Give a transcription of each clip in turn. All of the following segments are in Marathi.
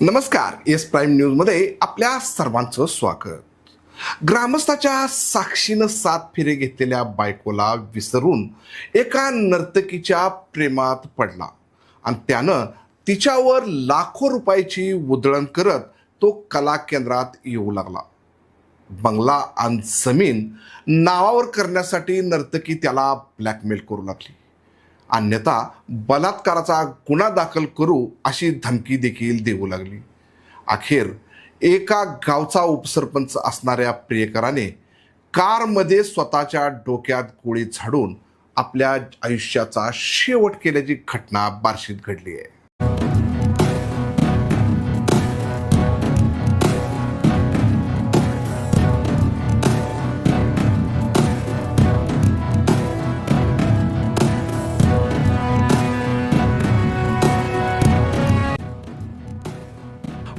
नमस्कार एस प्राईम न्यूजमध्ये आपल्या सर्वांचं स्वागत. ग्रामस्थाच्या साक्षीनं सात फेरे घेतलेल्या बायकोला विसरून एका नर्तकीच्या प्रेमात पडला. आणि त्यानं तिच्यावर लाखो रुपयाची उधळण करत तो कला केंद्रात येऊ लागला. बंगला आणि जमीन नावावर करण्यासाठी नर्तकी त्याला ब्लॅकमेल करू लागली. अन्यथा बलात्काराचा गुन्हा दाखल करू अशी धमकी देखील देऊ लागली. अखेर एका गावचा उपसरपंच असणाऱ्या प्रियकराने कारमध्ये स्वतःच्या डोक्यात गोळी झाडून आपल्या आयुष्याचा शेवट केल्याची घटना बार्शीत घडली आहे.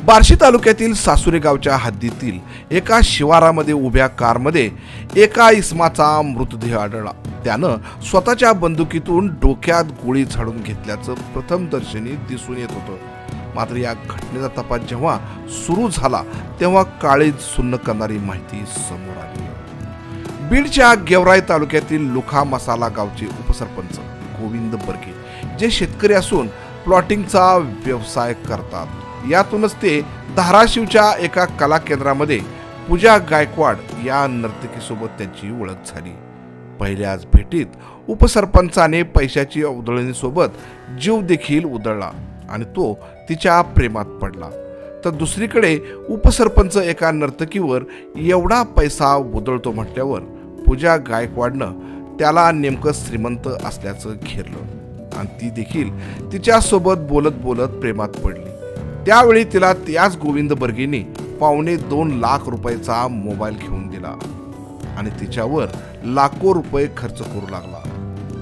बार्शी तालुक्यातील सासुरे गावच्या हद्दीतील एका शिवारामध्ये उभ्या कारमध्ये एका इसमाचा मृतदेह आढळला. त्यानं स्वतःच्या बंदुकीतून डोक्यात गोळी झाडून घेतल्याचं प्रथमदर्शनी दिसून येत होतं. मात्र या घटनेचा तपास जेव्हा सुरू झाला तेव्हा काळीज सुन्न करणारी माहिती समोर आली. बीडच्या गेवराई तालुक्यातील लुखा मसाला गावचे उपसरपंच गोविंद बर्गे जे शेतकरी असून प्लॉटिंगचा व्यवसाय करतात. यातूनच ते धाराशिवच्या एका कला केंद्रामध्ये पूजा गायकवाड या नर्तकीसोबत त्यांची ओळख झाली. पहिल्याच भेटीत उपसरपंचाने पैशाची उधळणीसोबत जीव देखील उधळला आणि तो तिच्या प्रेमात पडला. तर दुसरीकडे उपसरपंच एका नर्तकीवर एवढा पैसा उधळतो म्हटल्यावर पूजा गायकवाडनं त्याला नेमकं श्रीमंत असल्याचं घेरलं आणि ती देखील तिच्यासोबत बोलत बोलत प्रेमात पडली. त्यावेळी तिला त्याच गोविंद बर्गेने पावणे दोन लाख रुपयाचा मोबाईल घेऊन दिला. आणि तिच्यावर लाखो रुपये खर्च करू लागला.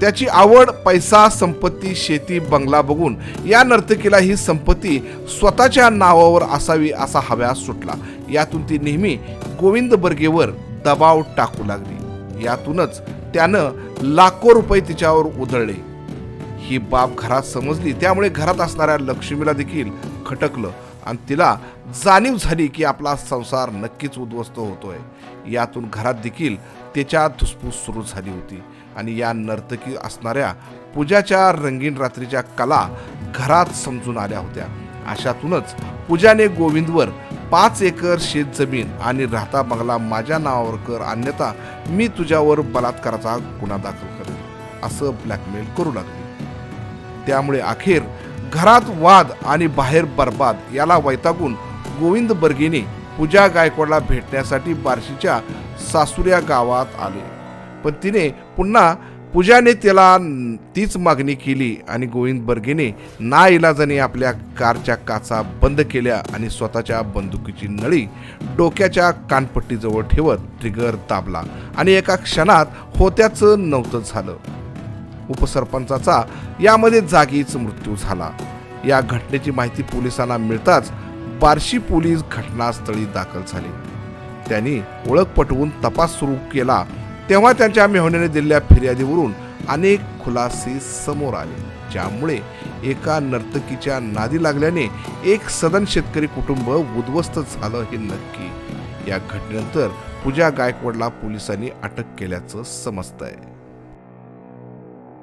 त्याची आवड पैसा संपत्ती शेती बंगला बघून या नर्तकीला ही संपत्ती स्वतःच्या नावावर असावी असा हव्यास सुटला. यातून ती नेहमी गोविंद बर्गेवर दबाव टाकू लागली. यातूनच त्यानं लाखो रुपये तिच्यावर उधळले. ही बाब घरात समजली त्यामुळे घरात असणाऱ्या लक्ष्मीला देखील खटकलं आणि तिला जाणीव झाली की आपला संसार नक्कीच उद्ध्वस्त होतोय. यातून घरात देखील त्याच्या धुसफूस सुरू झाली होती आणि या नर्तकी असणाऱ्या पूजाच्या रंगीन रात्रीच्या कला घरात समजून आल्या होत्या. अशातूनच पूजाने गोविंदवर पाच एकर शेत जमीन आणि राहता बंगला माझ्या नावावर कर अन्यथा मी तुझ्यावर बलात्काराचा गुन्हा दाखल करेन. असं ब्लॅकमेल करू लागली. त्यामुळे अखेर घरात वाद आणि बाहेर बर्बाद याला वैतागून गोविंद बर्गेने पूजा गायकवाडला भेटण्यासाठी बार्शीच्या सासुऱ्या गावात आले. पण तिने पुन्हा पूजाने त्याला तीच मागणी केली आणि गोविंद बर्गेने ना इलाजाने आपल्या कारच्या काचा बंद केल्या आणि स्वतःच्या बंदुकीची नळी डोक्याच्या कानपट्टीजवळ ठेवत ट्रिगर दाबला. आणि एका क्षणात होत्याचं नव्हतं झालं. उपसरपंचाचा यामध्ये जागीच मृत्यू झाला. या घटनेची माहिती पोलिसांना मिळताच बार्शी पोलीस घटनास्थळी दाखल झाले. त्यांनी ओळख पटवून तपास सुरू केला तेव्हा त्यांच्या मेहण्याने दिलेल्या फिर्यादीवरून अनेक खुलासे समोर आले. ज्यामुळे एका नर्तकीच्या नादी लागल्याने एक सदन शेतकरी कुटुंब उद्ध्वस्त झालं हे नक्की. या घटनेनंतर पूजा गायकवाडला पोलिसांनी अटक केल्याचं समजतंय.